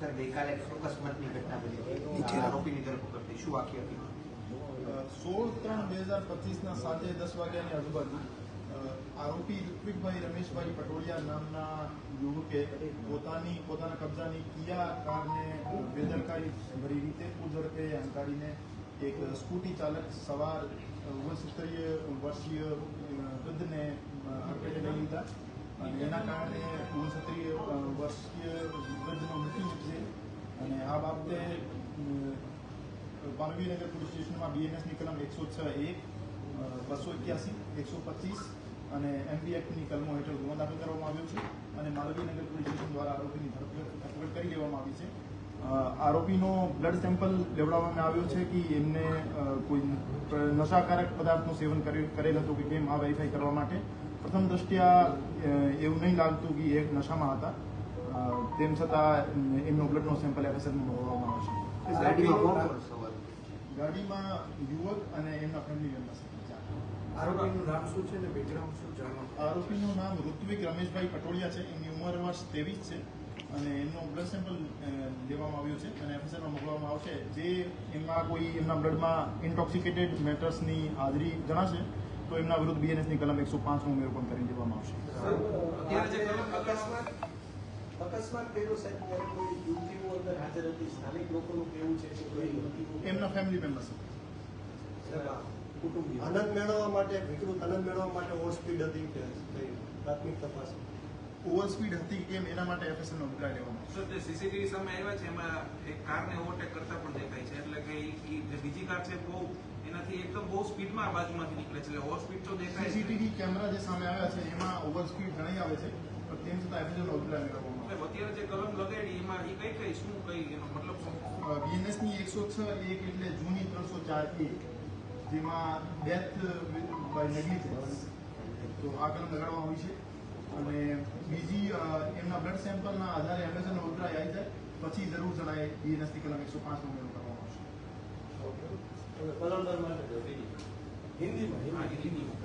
Sir ગઈકાલે અકસ્માતની ઘટના બની આરોપીની ધરપકડ થઈ. શું આખી હતી? સોળ ત્રણ બે હજાર પચીસના સાંજે દસ વાગ્યાની આજુબાજુ આરોપી ઋત્વિકભાઈ રમેશભાઈ પટોડિયા નામના યુવકે પોતાની પોતાના કબજાની કિયા કારને બેદરકારી ભરી રીતે કુદરતે હંકારીને એક સ્કૂટી ચાલક સવાર ઓગણસિત્તેર વર્ષીય વૃદ્ધને અડફેટે લઈ લીધા. અને એના કારણે ઓગણસત્રી વર્ષીય વૃદ્ધનું મૃત્યુ છે. અને આ બાબતે અ, પોલીસ સ્ટેશનમાં બીએનએસની કલમ એકસો છ એક બસો એક્યાસી એકસો પચીસ અને એમબી એક્ટની કલમો હેઠળ ગુનો દાખલ કરવામાં આવ્યો છે અને માલવીનગર પોલીસ સ્ટેશન દ્વારા આરોપીની ધરપકડ કરી લેવામાં આવી છે. આરોપીનો બ્લડ સેમ્પલ લેવડાવવામાં આવ્યો છે કે એમને કોઈ નશાકારક પદાર્થનું સેવન કરે- કરેલ હતું કે કેમ આ વેરીફાઈ કરવા માટે. પ્રથમ દ્રષ્ટિયા એવું નહીં લાગતું કે એક નશામાં હતા. તેમ છતાં એમનો બ્લડનો સેમ્પલ એફએસએલમાં મોકલવામાં આવશે ગાડીમાં યુવક અને એમના ફેમિલી મેમ્બર્સ આરોપીનું નામ શું છે ને બેકગ્રાઉન્ડ શું જાણવા આરોપીનું નામ ઋત્વિક રમેશભાઈ પટોડિયા છે. એમની ઉંમર વર્ષ ત્રેવીસ છે અને એમનો બ્લડ સેમ્પલ લેવામાં આવ્યો છે અને એફએસએલમાં મોકલવામાં આવશે. જે એમાં કોઈ એમના બ્લડમાં ઇન્ટોક્સિકેટેડ મેટર્સની હાજરી જણાશે તો એમના વિરુદ્ધ બીએનએસની કલમ એકસો પાંચનો ઉમેરો પણ કરી દેવામાં આવશે. અત્યારે જે કલમ અકસ્માત અકસ્માત થયેલો સાહેબ કોઈ યુવતીઓ અંદર હાજર હતી? સ્થાનિક લોકોનું કેવું છે કે કોઈ યુવતીઓ? એમના ફેમિલી મેમ્બર્સ કુટુંબી આનંદ મેળવવા માટે વિકૃત આનંદ મેળવવા માટે ઓવર સ્પીડ હતી કે કઈ પ્રાથમિક તપાસ? ઓવર સ્પીડ હતી કે કેમ? એના માટે એફએસએલનો અભિપ્રાય લેવામાં સર જે સીસીટીવી સામે આવ્યા છે એમાં એક કારને ઓવરટેક કરતા પણ દેખાય છે. એટલે કે બીજી કાર છે બહુ એનાથી એકદમ બહુ સ્પીડમાં આ બાજુમાંથી નીકળે છે. એટલે ઓવર સ્પીડ તો દેખાય સીસીટીવી કેમેરા જે સામે આવ્યા છે એમાં ઓવર સ્પીડ ઘણી આવે છે પણ તેમ છતાં અભિપ્રાય મેળવવામાં આવશે એટલે અત્યારે જે કલમ લગાડી એમાં એ કઈ કઈ શું કઈ એનો મતલબ? શું બીએનએસની એકસો છ એક એટલે જૂની ત્રણસો ચાર એ જેમાં ડેથ બાય નેગ્લિજન્સ. તો આ કલમ લગાડવામાં આવી છે. અને બીજી એમના બ્લડ સેમ્પલના આધારે એમએસએલનો અભિપ્રાય આવી જાય. પછી જરૂર જણાય બીએનએસની કલમ એકસો પાંચ નો ઉમેરો કરવામાં આવશે. કલંદર कलम हिन्दीमा।